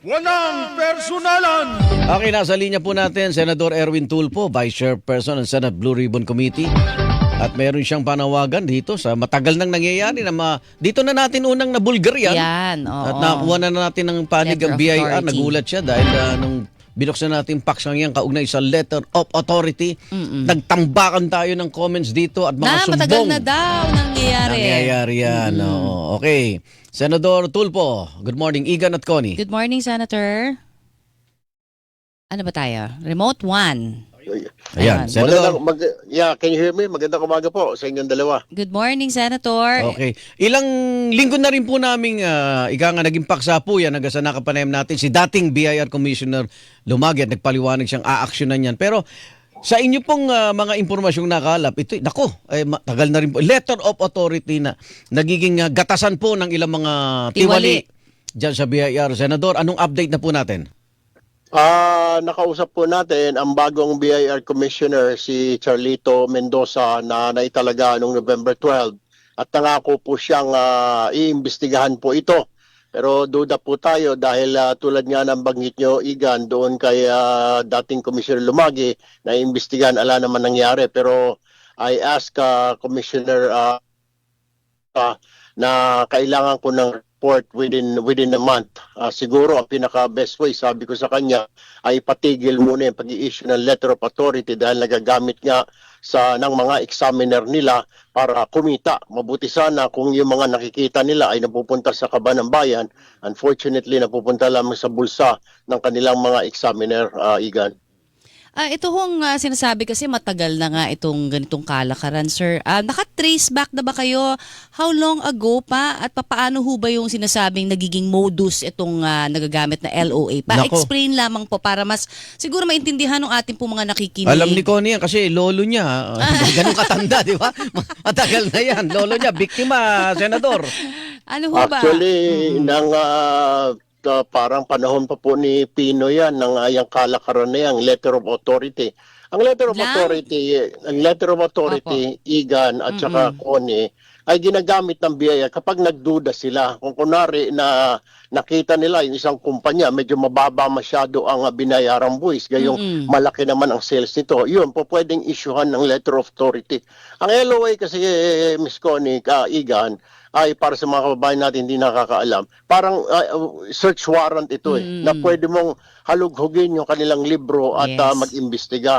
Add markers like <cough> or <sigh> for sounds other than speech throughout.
Walang personalan! Okay, nasa linya po natin, Senador Erwin Tulfo, Vice Chairperson ng Senate Blue Ribbon Committee. At meron siyang panawagan dito sa matagal nang nangyayari na ma, dito na natin unang nabulgar yan. Yan, oo. At nakuha na natin ng panig ang BIR. Nagulat siya dahil ah, nung binuksan natin paksang yan kaugnay sa letter of authority. Nagtambakan tayo ng comments dito at mga Na, sumbong. matagal na daw nangyayari. Nangyayari yan. oo. Okay. Senador Tulfo, good morning. Igan at Connie. Good morning, Senator. Ano ba tayo? Remote 1. Ayan, Ayan. Senador. Magandang, mag, yeah, can you hear me? Magandang umaga po sa inyong dalawa. Good morning, Senator. Okay. Ilang linggo na rin po namin uh, ika nga naging paksa po yan hanggang sa nakapanayam natin si dating BIR Commissioner Lumagi at nagpaliwanag siyang aaksyonan yan. Pero sa inyo pong ah, mga impormasyong nakalap, ito, nako, eh, matagal na rin po. Letter of authority na nagiging ah, gatasan po ng ilang mga tiwali, Tiwali. dyan sa BIR. Senador, anong update na po natin? Ah, nakausap po natin ang bagong BIR Commissioner si Charlito Mendoza na naitalaga noong November 12 at nangako po siyang ah, iimbestigahan po ito. Pero duda po tayo dahil ah, tulad nga ng banggit nyo, Igan, doon kay ah, dating Commissioner Lumagi na iimbestigahan, ala naman nangyari. Pero I ask ah, Commissioner ah, ah, na kailangan ko ng report within within a month. Ah, siguro ang pinaka best way sabi ko sa kanya ay patigil muna yung pag-i-issue ng letter of authority dahil nagagamit nga sa ng mga examiner nila para kumita. Mabuti sana kung yung mga nakikita nila ay napupunta sa kaban ng bayan. Unfortunately, napupunta lamang sa bulsa ng kanilang mga examiner, ah, Igan. Ah, ito hong ah, sinasabi kasi matagal na nga itong ganitong kalakaran, sir. Ah, naka-trace back na ba kayo? How long ago pa? At papaano ho ba yung sinasabing nagiging modus itong ah, nagagamit na LOA? Nako. Pa-explain lamang po para mas siguro maintindihan ng ating po mga nakikinig. Alam ni Connie yan kasi lolo niya, <laughs> uh, ganun katanda, di ba? Matagal na yan. Lolo niya, biktima, Senador. <laughs> Ano ho ba? Actually, nang ah, ta- parang panahon pa po ni Pino yan, ng uh, yung kalakaran na yan, letter of authority. Ang letter of Lang? authority, ang letter of authority, Igan at saka Connie, ay ginagamit ng BIA kapag nagduda sila. Kung kunwari na nakita nila yung isang kumpanya, medyo mababa masyado ang uh, binayarang buwis, gayong Mm-mm. malaki naman ang sales nito, yun po pwedeng issuehan ng letter of authority. Ang LOA kasi, eh, Miss Connie, ka, Igan, ay para sa mga kababayan natin hindi nakakaalam, parang uh, search warrant ito eh, Mm. na pwede mong halughugin yung kanilang libro at Yes. ah, mag-imbestiga.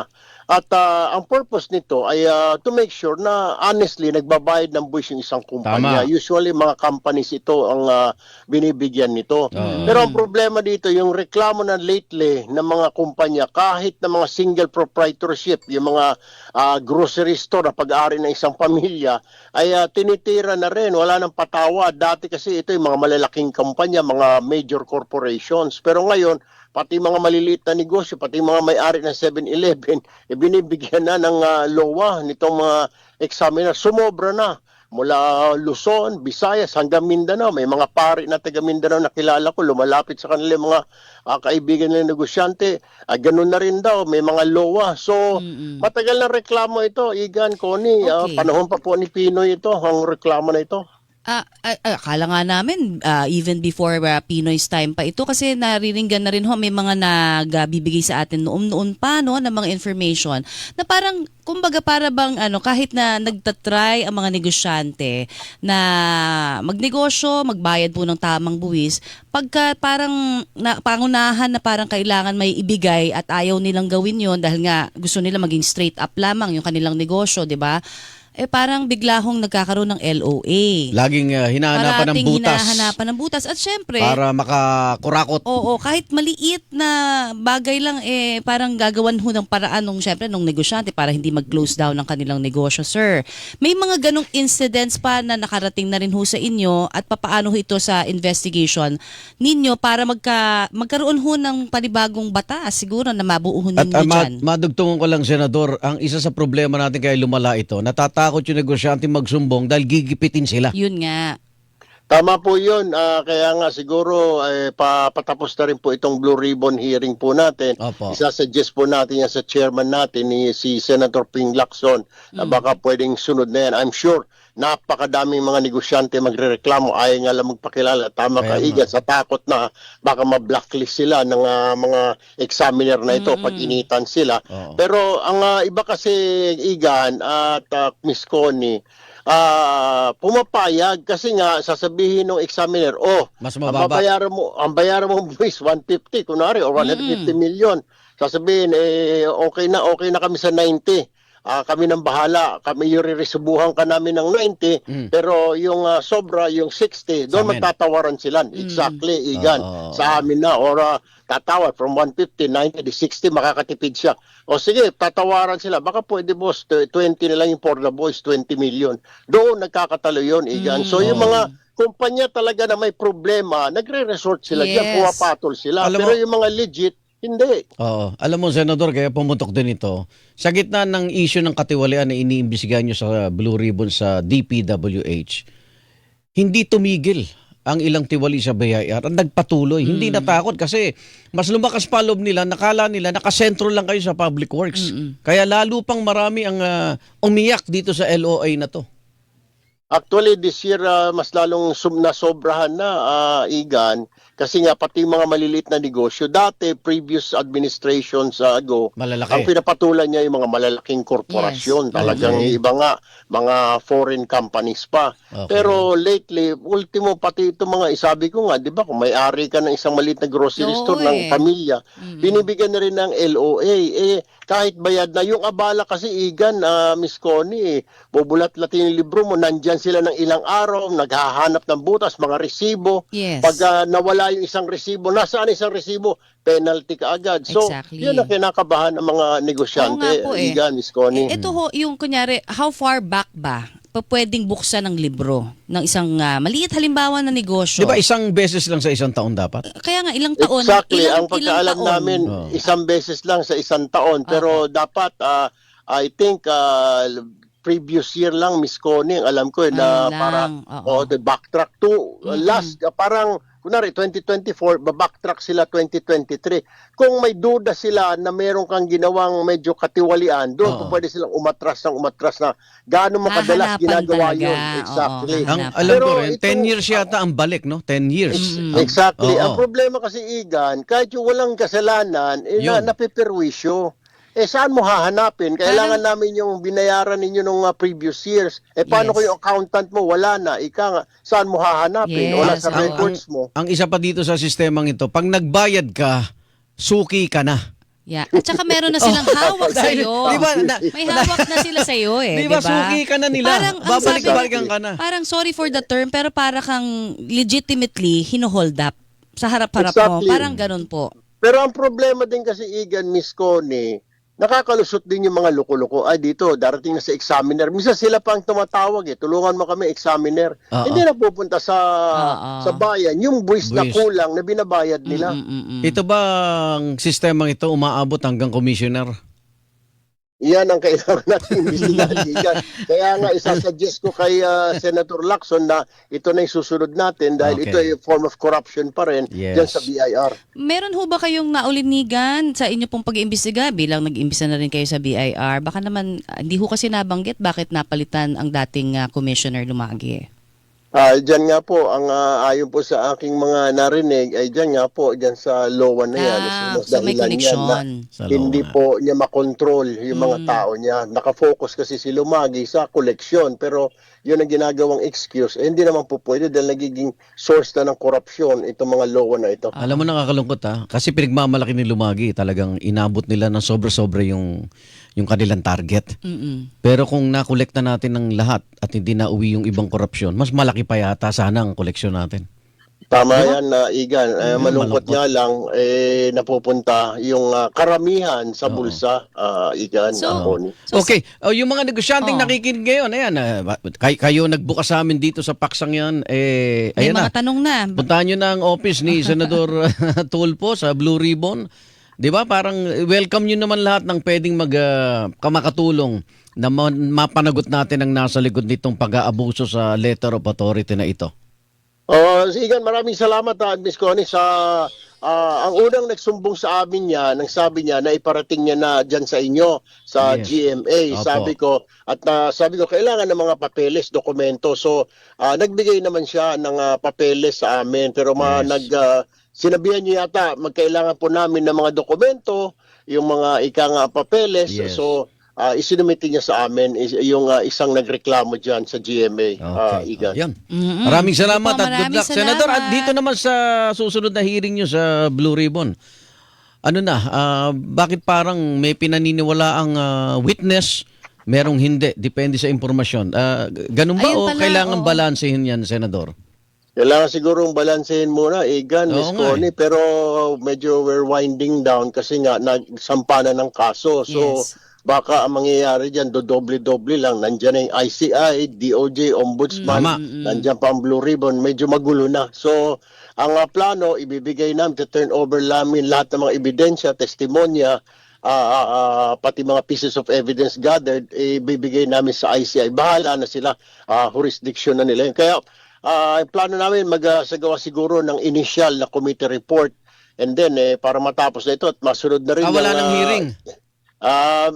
At ah, ang purpose nito ay ah, to make sure na honestly nagbabayad ng buwis yung isang kumpanya. Tama. Usually mga companies ito ang ah, binibigyan nito. Oo. Pero ang problema dito, yung reklamo na lately ng mga kumpanya, kahit na mga single proprietorship, yung mga ah, grocery store na pag-ari ng isang pamilya, ay ah, tinitira na rin, wala nang patawa. Dati kasi ito yung mga malalaking kumpanya, mga major corporations. Pero ngayon, pati mga maliliit na negosyo, pati mga may-ari ng 7-Eleven, <laughs> eh, binibigyan na ng ah, lowa nitong mga examiner. Sumobra na mula Luzon, Visayas hanggang Mindanao. May mga pari na taga Mindanao na kilala ko, lumalapit sa kanila mga ah, kaibigan ng negosyante. Ah, ganun na rin daw, may mga lowa. So, Mm-mm. matagal na reklamo ito, Igan, Connie. Okay. panahon pa po ni Pinoy ito, ang reklamo na ito. Ah, ah, ah, nga namin ah, even before ah, Pinoy's time pa ito kasi nariringgan na rin ho may mga nagbibigay sa atin noon-noon pa no ng mga information na parang kumbaga para bang ano kahit na nagtatry ang mga negosyante na magnegosyo, magbayad po ng tamang buwis, pagka parang na, pangunahan na parang kailangan may ibigay at ayaw nilang gawin yon dahil nga gusto nila maging straight up lamang yung kanilang negosyo, 'di ba? Eh parang bigla hong nagkakaroon ng LOA. Laging uh, hinahanapan ng Parating butas hinahanapan ng butas. At syempre, para makakurakot. oo, kahit maliit na bagay lang, eh, parang gagawan ho ng paraan nung, syempre, nung negosyante para hindi mag-close down ang kanilang negosyo, sir. May mga ganong incidents pa na nakarating na rin ho sa inyo at papaano ho ito sa investigation ninyo para magka, magkaroon ho ng panibagong batas siguro na mabuo ho At ninyo uh, dyan. madugtungan ko lang, Senador, ang isa sa problema natin kaya lumala ito, natatakot yung negosyante magsumbong dahil gigipitin sila. Yun nga. Tama po yun. Ah, kaya nga siguro eh, pa, patapos na rin po itong Blue Ribbon hearing po natin. Opo. Isasuggest po natin yan sa chairman natin, ni, si Senator Ping Lacson, na baka pwedeng sunod na yan. I'm sure napakadaming mga negosyante magrereklamo, ayaw nga lang magpakilala. Tama ka. Igan, sa takot na baka ma-blacklist sila ng ah, mga examiner na ito pag initan sila. Oo. Pero ang ah, iba kasi, Igan at ah, Miss Connie, ah, pumapayag kasi nga sasabihin ng examiner, oh, Mas ang mababa. babayaran mo, ang bayaran mo <laughs> buwis 150 kunwari or 150 million. Sasabihin eh okay na okay na kami sa 90. Ah, kami nang bahala, kami yung ririsubuhan ka namin ng 90, Mm. pero yung ah, sobra, yung 60, Sa doon magtatawaran sila. Exactly, Igan. Oo. Sa amin na, or ah, tatawar from 150, 90, di 60, makakatipid siya. O sige, tatawaran sila. Baka pwede boss, tw- 20 na lang yung for the boys, 20 million. Doon nagkakatalo yun, Igan. So yung Oo. mga kumpanya talaga na may problema, nagre-resort sila Yes. diyan, puwapatol sila. Alam Pero mo- yung mga legit, hindi. Oo. Alam mo, Senador, kaya pumutok din ito. Sa gitna ng issue ng katiwalian na iniimbisigahan nyo sa Blue Ribbon sa DPWH, hindi tumigil ang ilang tiwali sa BIR. Ang nagpatuloy. Hindi natakot kasi mas lumakas pa loob nila. Nakala nila, nakasentro lang kayo sa public works. Kaya lalo pang marami ang ah, umiyak dito sa LOA na to. Actually, this year, ah, mas lalong sum na sobrahan na, ah, Igan, kasi nga pati mga maliliit na negosyo, dati, previous administrations ah, ago, Malalaki. ang pinapatulan niya yung mga malalaking korporasyon. Yes. Talagang Okay. iba nga, mga foreign companies pa. Okay. Pero lately, ultimo pati ito mga isabi ko nga, di ba, kung may-ari ka ng isang maliit na grocery Oo store eh. ng pamilya, binibigyan na rin ng LOA. Eh, kahit bayad na, yung abala kasi igan, ah, Miss Connie, eh, bubulat-latin yung libro mo, nandyan sila ng ilang araw, naghahanap ng butas, mga resibo. Yes. Pag ah, nawala yung isang resibo, nasaan isang resibo? Penalty ka agad. So, Exactly. yun ang kinakabahan ng mga negosyante, Oo nga po eh. Miss Connie. Eh, ito ho, yung kunyari, how far back ba pa pwedeng buksan ng libro ng isang ah, maliit halimbawa na negosyo? Di ba isang beses lang sa isang taon dapat? Kaya nga, ilang taon? Exactly. ilang, ang pagkaalam ilang taon? namin, Oo. isang beses lang sa isang taon. Pero dapat, ah, I think, ah, previous year lang, Miss Connie, ang alam ko eh, na para, lang, oo. oh, the backtrack to, uh, Mm-mm. last, ah, parang, kunwari, 2024, babacktrack sila 2023. Kung may duda sila na meron kang ginawang medyo katiwalian, doon Oo. kung pwede silang umatras ng umatras na gaano makadalas Hahanapan ginagawa talaga. yun. Oo, Exactly. Ang Hanapan. alam Pero ko rin, ito- 10 years yata ang balik, no? 10 years. Mm-mm. Ang- Exactly. Oo. Ang problema kasi, Igan, kahit yung walang kasalanan, eh, na, Yun. napiperwisyo. Eh, saan mo hahanapin? Kailangan namin yung binayaran ninyo nung uh, previous years. Eh, paano Yes. kung yung accountant mo wala na? Ika nga, saan mo hahanapin? Yes, wala sa oo. records mo. Ang isa pa dito sa sistemang ito, pag nagbayad ka, suki ka na. Yeah. At saka meron na <laughs> silang hawak Dahil- sa'yo. Di ba, na, May hawak na sila sa'yo eh. Di ba, suki ka na nila. Parang, ang Babalik-balikan sabi- ka na. Parang sorry for the term, pero para kang legitimately hinohold up sa harap-harap mo. Exactly. Parang ganun po. Pero ang problema din kasi, Igan, Miss Connie, nakakalusot din yung mga loko-loko. Ay, dito, darating na sa examiner. Minsan sila pa ang tumatawag eh. Tulungan mo kami, examiner. Oo. Hindi na pupunta sa Oo. sa bayan. Yung buwis na kulang na binabayad nila. Mm-mm-mm. Ito ba ang sistemang ito umaabot hanggang commissioner? Yan ang kailangan natin <laughs> imbestigahan. Kaya nga isasuggest ko kay ah, Senator Lacson na ito na yung susunod natin dahil Okay. ito ay form of corruption pa rin Yes. dyan sa BIR. Meron ho ba kayong naulinigan sa inyo pong pag-iimbestiga bilang nag-imbisa na rin kayo sa BIR? Baka naman, ah, hindi ho kasi nabanggit bakit napalitan ang dating ah, Commissioner Lumagi. Ah, dyan nga po, ang ah, ayon po sa aking mga narinig, ay dyan nga po, dyan sa lowa na yan. Ah, so may na connection. Sa hindi po niya makontrol yung mga Mm. tao niya. Nakafocus kasi si Lumagi sa koleksyon, pero yun ang ginagawang excuse. Eh, hindi naman po pwede dahil nagiging source na ng korupsyon itong mga lowa na ito. Alam mo nakakalungkot ha, kasi pinagmamalaki ni Lumagi, talagang inabot nila ng sobra-sobra yung yung kanilang target. Mm-mm. Pero kung nakolekta natin ng lahat at hindi na uwi yung ibang korupsyon, mas malaki pa yata sana ang koleksyon natin. Tama yan na Igan. Eh, Mm, malungkot malungkot. nga lang eh napupunta yung ah, karamihan sa bulsa ah, Igan. So- Connie. So, okay, oh, yung mga negosyanteng Oh. nakikinig ngayon, ayan, ah, ba- kay, kayo nagbukas sa amin dito sa paksang yan, eh, May ayan na. mga tanong na. Puntahan nyo na ang office ni <laughs> Senador <laughs> Tulpo sa Blue Ribbon. 'Di ba? Parang welcome nyo naman lahat ng pwedeng mag ah, kamakatulong na ma- mapanagot natin ang nasa likod nitong pag-aabuso sa letter of authority na ito. Oh, Igan, maraming salamat ah, Miss Connie sa ah, ang unang nagsumbong sa amin niya, nang sabi niya na iparating niya na diyan sa inyo sa Yes. GMA. Opo. Sabi ko at na sabi ko kailangan ng mga papeles, dokumento. So ah, nagbigay naman siya ng ah, papeles sa amin pero ma, Yes. nag ah, sinabihan niya yata magkailangan po namin ng mga dokumento, yung mga ika nga papeles. Yes. So uh, isinumiti niya sa amin is, yung ah, isang nagreklamo diyan sa GMA. ah, Okay. Igan. Yan. Mm-mm. Maraming salamat Opo, at good luck. Senador, at salamat. dito naman sa susunod na hearing nyo sa Blue Ribbon, ano na, ah, bakit parang may pinaniniwala ang witness, merong hindi, depende sa impormasyon. Ah, ganun ba Ayun o pala, kailangan oo. balansehin yan, Senador? Kailangan sigurong balansehin muna, Igan, Oo Miss Connie, pero medyo we're winding down kasi nga nagsampa na ng kaso. So Yes. baka ang mangyayari dyan, dodoble-doble lang. Nandyan na yung ICI, DOJ, Ombudsman, Tama. nandyan pa ang Blue Ribbon, medyo magulo na. So ang ah, plano, ibibigay namin, to turn over namin lahat ng mga ebidensya, testimonya, ah, ah, ah, pati mga pieces of evidence gathered, ibibigay namin sa ICI. Bahala na sila, ah, jurisdiction na nila. Kaya ah, ang plano namin magsagawa siguro ng initial na committee report and then eh, para matapos na ito at masunod na rin Ah, wala ng, ng ah, hearing. ah,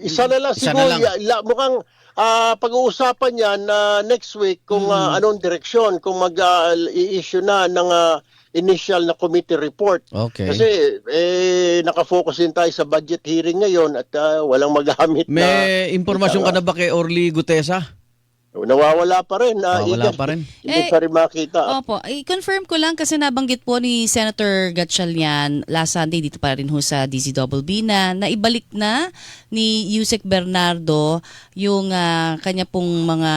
isa na lang Isa siguro. na lang. La- mukhang ah, pag-uusapan yan na next week kung Hmm. ah, anong direksyon, kung mag-i-issue na ng ah, initial na committee report. Okay. Kasi eh, nakafocus din tayo sa budget hearing ngayon at ah, walang magamit na May impormasyon ka na ba kay Orly Gutesa? Nawawala pa rin. Ah, ah, wala Igan. pa rin. Hindi Eh, pa rin makita. Opo, i-confirm ko lang kasi nabanggit po ni Senator Gatchalian last Sunday dito pa rin ho sa DZBB na naibalik na ni Yusek Bernardo yung ah, kanya pong mga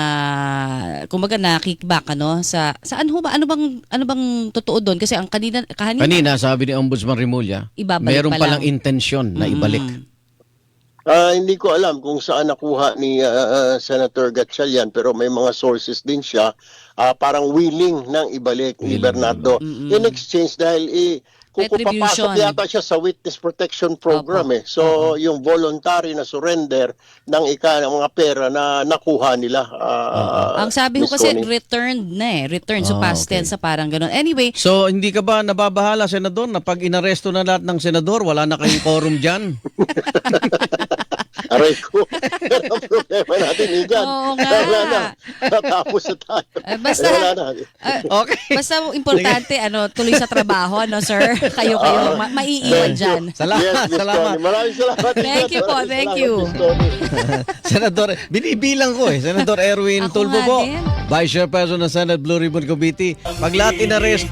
kumbaga na kickback ano sa saan ho ba ano bang ano bang totoo doon kasi ang kanina kanina, Kanina, sabi ni Ombudsman Rimulya, Ibabalik meron pa palang lang. intensyon na ibalik. Mm. Ah, hindi ko alam kung saan nakuha ni ah, ah, Senator Gatchalian pero may mga sources din siya ah, parang willing nang ibalik ni Bernardo in exchange dahil eh, kung papasok yata siya sa witness protection program eh. So yung voluntary na surrender ng ika ng mga pera na nakuha nila. ah, Ang sabi ko kasi Connie. returned na eh. Returned. So Ah, past okay. tense sa parang ganun. Anyway, So, hindi ka ba nababahala, Senador, na pag inaresto na lahat ng Senador, wala na kayong quorum dyan? <laughs> Aray ko. <laughs> Yan ang problema natin, Igan. Oo nga. Wala na. Natapos na tayo. Eh, basta- Wala na. ah, Okay. Basta importante, ano, tuloy sa trabaho, no, sir? Kayo-kayo, ma- maiiwan dyan. Salamat, yes, Miss salamat. Connie. Maraming salamat. Thank you po, thank salamat, you. <laughs> Senador, binibilang ko eh. Senador Erwin nga po. Vice Chairperson ng Senate Blue Ribbon Committee. Pag lahat inarest,